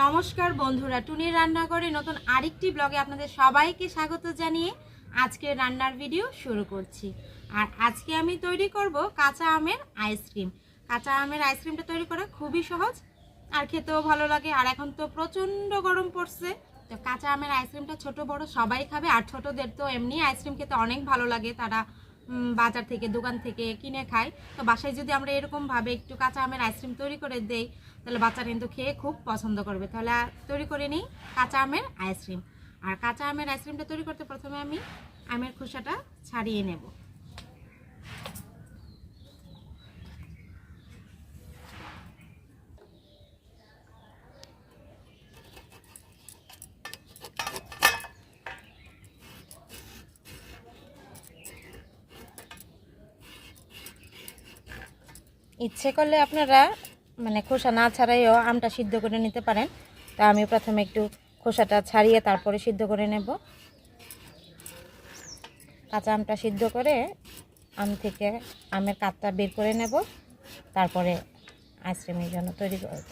নমস্কার বন্ধুরা, টুনির রান্নাঘরে নতুন আরেকটি ব্লগে আপনাদের সবাইকে স্বাগত জানিয়ে আজকে রান্নার ভিডিও শুরু করছি। আর আজকে আমি তৈরি করব কাঁচা আমের আইসক্রিম। কাঁচা আমের আইসক্রিমটা তৈরি করা খুবই সহজ, আর খেতেও ভালো লাগে, আর এখন তো প্রচণ্ড গরম পড়ছে। তো কাঁচা আমের আইসক্রিমটা ছোট বড় সবাই খাবে, আর ছোটদের তো এমনি আইসক্রিম খেতে অনেক ভালো লাগে, তারা বাজার থেকে, দোকান থেকে কিনে খাই। তো বাসায় যদি আমরা এরকমভাবে একটু কাঁচা আমের আইসক্রিম তৈরি করে দেই, তাহলে বাচ্চা কিন্তু খেয়ে খুব পছন্দ করবে। তাহলে তৈরি করে নিই কাঁচা আমের আইসক্রিম। আর কাঁচা আমের আইসক্রিমটা তৈরি করতে প্রথমে আমি আমের খোসাটা ছাড়িয়ে নেব। ইচ্ছে করলে আপনারা মানে খোসা না ছাড়াইও আমটা সিদ্ধ করে নিতে পারেন। তা আমি প্রথমে একটু খোসাটা ছাড়িয়ে তারপরে সিদ্ধ করে নেব। কাঁচা আমটা সিদ্ধ করে আম থেকে আমের কাতটা বের করে নেব। তারপরে আইসক্রিমের জন্য তৈরি করব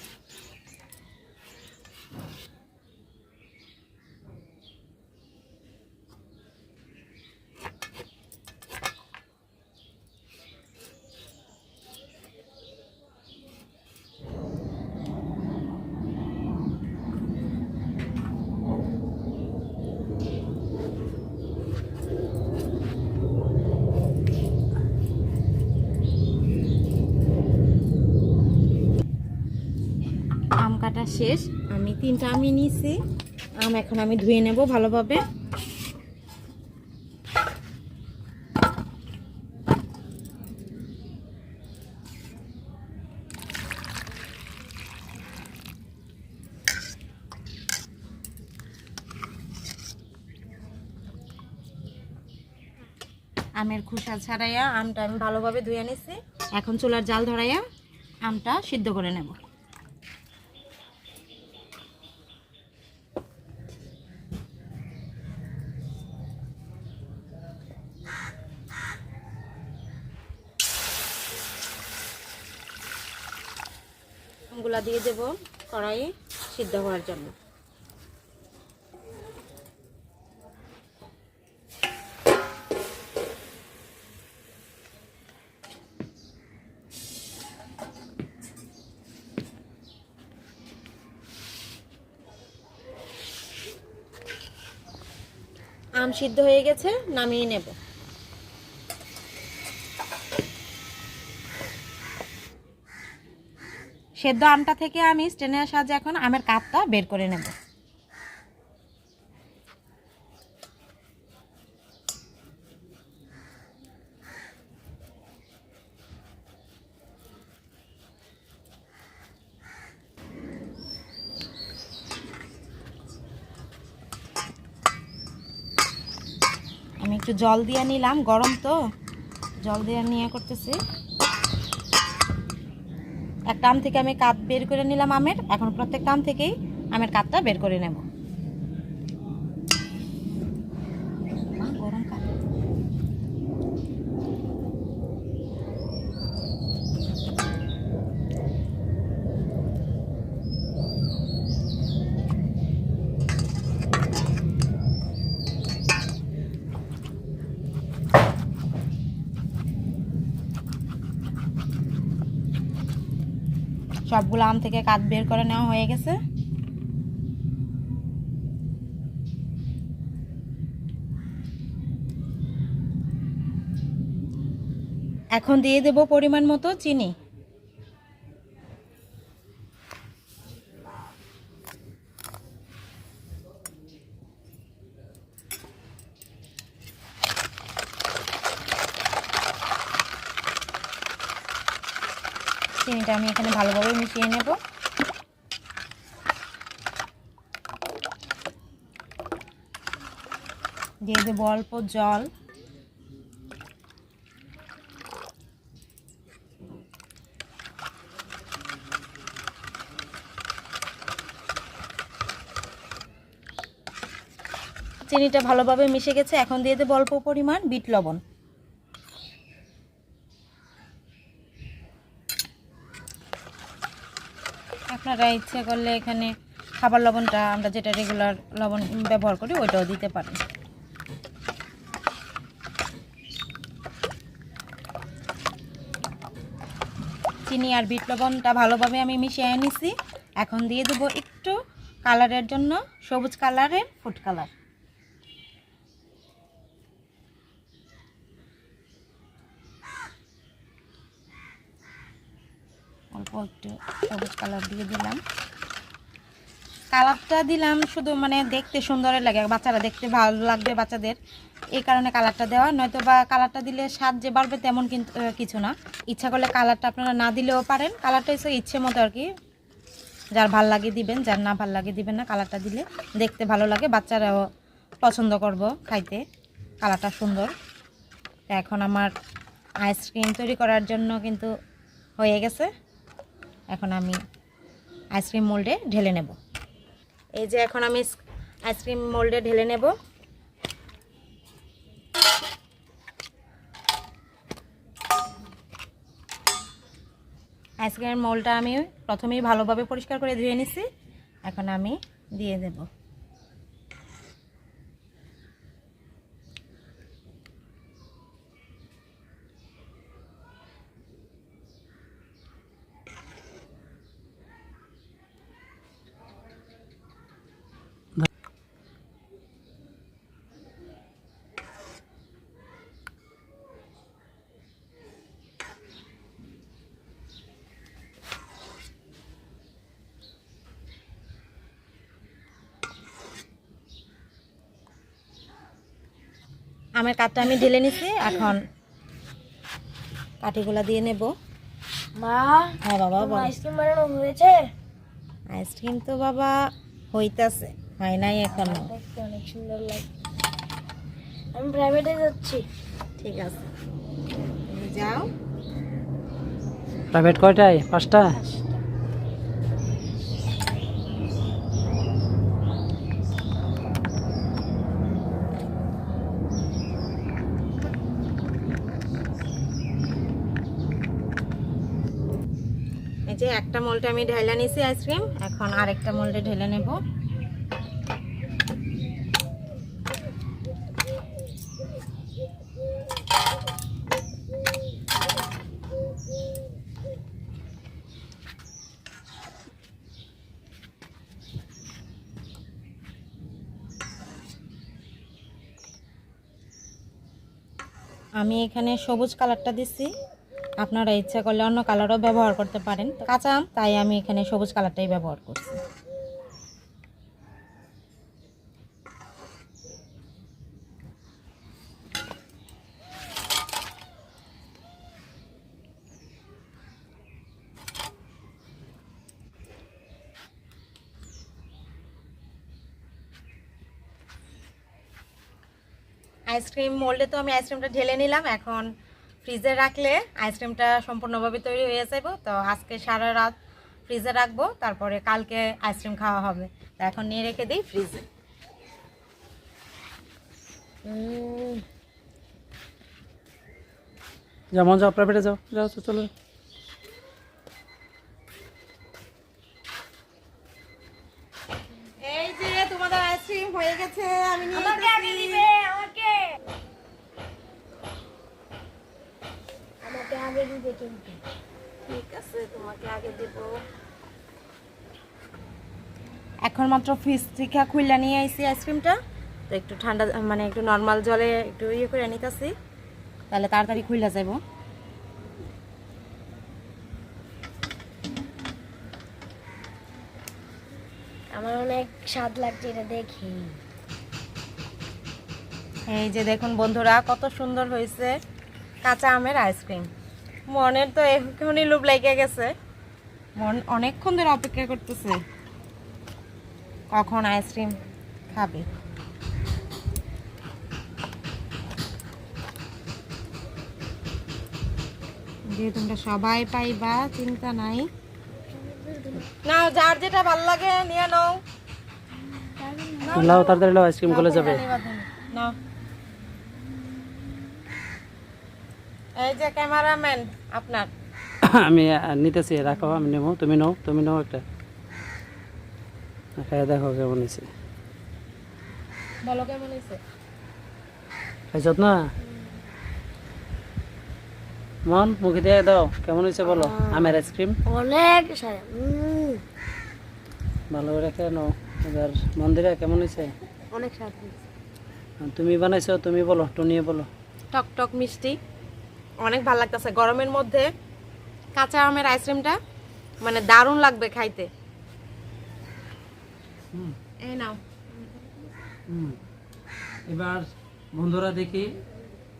আম কাটা শেষ। আমি তিনটা আমি নিয়েছি আম এখন আমি ধুয়ে নেব ভালোভাবে। আমের খোসা ছাড়াইয়া আমটা আমি ভালোভাবে ধুয়ে নিছি। এখন চুলার জাল ধরাইয়া আমটা সিদ্ধ করে নেব। আমগুলা দিয়ে দেব কড়াইয়ে সিদ্ধ হওয়ার জন্য। আম সিদ্ধ হয়ে গেছে নামিয়ে নেব। সেদ্ধ আমটা থেকে আমি স্টেনের সাহায্যে এখন আমের কাপটা বের করে নেব। আমি একটু জল দিয়ে নিলাম, গরম তো। জল দিয়ে নিয়ে করতেছি। একটা আম থেকে আমি কাত বের করে নিলাম আমের। এখন প্রত্যেকটা আম থেকেই আমের কাতটা বের করে নেব মা, গরম কাপ। সবগুলো আম থেকে কাঠ বের করে নেওয়া হয়ে গেছে। এখন দিয়ে দেব পরিমাণ মতো চিনি। চিনিটা আমি এখানে ভালোভাবে মিশিয়ে নেব। দিয়ে দেবো অল্প জল। চিনিটা ভালোভাবে মিশে গেছে, এখন দিয়ে দেবো অল্প পরিমাণ বিট লবণ। আপনারা ইচ্ছে করলে এখানে খাবার লবণটা, আমরা যেটা রেগুলার লবণ ব্যবহার করি, ওইটাও দিতে পারেন। চিনি আর বিট লবণটা ভালোভাবে আমি মিশিয়ে নিছি এখন দিয়ে দেবো একটু কালারের জন্য, সবুজ কালারের ফুড কালার। অল্প একটু সবুজ কালার দিয়ে দিলাম। কালারটা দিলাম শুধু মানে দেখতে সুন্দরই লাগে, বাচ্চারা দেখতে ভালো লাগবে বাচ্চাদের। এই কারণে কালারটা দেওয়া নয়তো বা কালারটা দিলে স্বাদ যে বাড়বে তেমন কিন্তু কিছু না। ইচ্ছা করলে কালারটা আপনারা না দিলেও পারেন। কালারটা হচ্ছে ইচ্ছে মতো আর কি। যার ভালো লাগে দিবেন, যার না ভালো লাগে দিবেন না, কালারটা দিলে দেখতে ভালো লাগে, বাচ্চারাও পছন্দ করব খাইতে। কালারটা সুন্দর। এখন আমার আইসক্রিম তৈরি করার জন্য কিন্তু হয়ে গেছে। এখন আমি আইসক্রিম মোল্ডে ঢেলে নেব। এই যে এখন আমি আইসক্রিম মোল্ডে ঢেলে নেব। আইসক্রিমের মোলটা আমি প্রথমেই ভালোভাবে পরিষ্কার করে ধুয়ে নিছি। এখন আমি দিয়ে দেব। আমের কাঠটা আমি ঢেলে নিছি এখন কাঠিগুলা দিয়ে নেব। মা হ্যাঁ বাবা। আইসক্রিম বানানো হয়েছে? আইসক্রিম তো বাবা হইতাছে হয় নাই এখনও। দেখতে অনেক সুন্দর লাগে আমি প্রাইভেটে যাচ্ছি। ঠিক আছে। তুমি যাও। প্রাইভেট কয়টায়? পাঁচটা। যে একটা মোল্ডে আমি ঢেলে নিছি আইসক্রিম, এখন আরেকটা মোল্ডে ঢেলে নেব। আমি এখানে সবুজ কালারটা দিচ্ছি আপনারা ইচ্ছা করলে অন্য কালারও ব্যবহার করতে পারেন। কাঁচা আম, তাই আমি এখানে সবুজ কালারটাই ব্যবহার করছি। আইসক্রিম মোল্ডে তো আমি আইসক্রিমটা ঢেলে নিলাম, এখন ফ্রিজে রাখলে আইসক্রিমটা সম্পূর্ণভাবে তৈরি হয়ে যাব তো আজকে সারা রাত ফ্রিজে রাখব তারপরে কালকে আইসক্রিম খাওয়া হবে। তো এখন নিয়ে রেখে দিই ফ্রিজে। যেমন যাও প্রাইভেটে যাও যাও। তো চলো। এই যে তোমাদের আইসক্রিম হয়ে গেছে আমি নিয়ে আমাকে আগে দিবে ঠিক আছে তোমাকে আগে দেব। এখন মাত্র ফ্রিজ থেকে খুললা নিয়ে আইছি আইসক্রিমটা। তো একটু ঠান্ডা মানে একটু নর্মাল জলে একটু ইয়ে করে নিতেছি। তাহলে তাড়াতাড়ি খুললা যাব আমার অনেক স্বাদ লাগছে এটা দেখি। এই যে দেখুন বন্ধুরা কত সুন্দর হয়েছে কাঁচা আমের আইসক্রিম। মনের তো এখনই লোভ লেগে গেছে। মন অনেকক্ষণ ধরে অপেক্ষা করতেছে। কখন আইসক্রিম খাবে? যে তোমরা সবাই পাইবা চিন্তা নাই। নাও যার যেটা ভালো লাগে নিয়ে নাও। লাও তাড়াতাড়ি আইসক্রিম গলে যাবে। নাও। এই যে ক্যামেরাম্যান আপনার। আমি নিতেছি রাখো আমি নেব তুমি নাও তুমি নাও একটা। খাই দেখো কেমন হয়েছে। বলো কেমন হয়েছে? খাইছত না? মন মুখে দিয়ে দাও কেমন হয়েছে বলো? আমের আইসক্রিম? অনেক ভালো করে খেয়ে নাও। এবার মন্দিরে কেমন হয়েছে? অনেক স্বাদ তুমি বানাইছো তুমি বলো টুনিয়ে বলো। টক টক মিষ্টি। অনেক ভালো লাগতেছে। গরমের মধ্যে কাঁচা আমের আইসক্রিমটা মানে দারুণ লাগবে খাইতে। হুম। এই নাও। হুম। এবার বন্ধুরা দেখি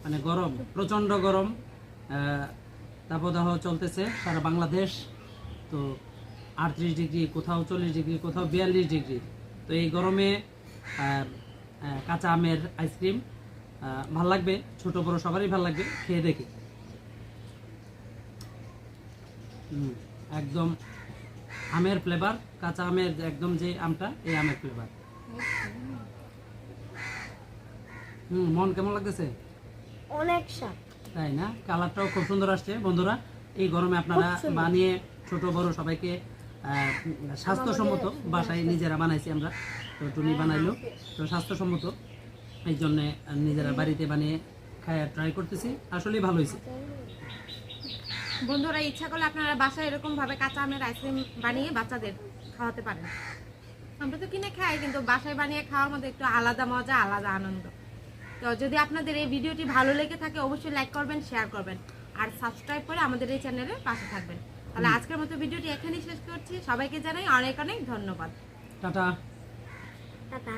মানে গরম প্রচণ্ড গরম তাপদাহ চলতেছে সারা বাংলাদেশ। তো আটত্রিশ ডিগ্রি কোথাও চল্লিশ ডিগ্রি কোথাও বিয়াল্লিশ ডিগ্রি। তো এই গরমে কাঁচা আমের আইসক্রিম ভালো লাগবে ছোট বড় সবারই ভালো লাগবে খেয়ে দেখি হুম, একদম আমের ফ্লেভার কাঁচা আমের একদম যে আমটা এই আমের ফ্লেভার হুম মন কেমন লাগতেছে? অনেক স্বাদ। তাই না? কালারটাও খুব সুন্দর আসছে। বন্ধুরা এই গরমে আপনারা বানিয়ে ছোট বড় সবাইকে স্বাস্থ্যসম্মত বাসায় নিজেরা বানাইছি আমরা। তো টুনি বানাইলো। তো স্বাস্থ্যসম্মত এই জন্যে নিজেরা বাড়িতে বানিয়ে খায় ট্রাই করতেছি। আসলেই ভালো হয়েছে। বন্ধুরা ইচ্ছা করলে আপনারা বাসায় এরকম ভাবে কাঁচা আমের আইসক্রিম বানিয়ে বাচ্চাদের খাওয়াতে পারেন। আমরা তো কিনে খাই কিন্তু বাসায় বানিয়ে খাওয়ার মধ্যে একটু আলাদা মজা আলাদা আনন্দ। তো যদি আপনাদের এই ভিডিওটি ভালো লেগে থাকে অবশ্যই লাইক করবেন শেয়ার করবেন আর সাবস্ক্রাইব করে আমাদের এই চ্যানেলের পাশে থাকবেন। তাহলে আজকের মতো ভিডিওটি এখানেই শেষ করছি। সবাইকে জানাই অনেক অনেক ধন্যবাদ। টাটা। টাটা।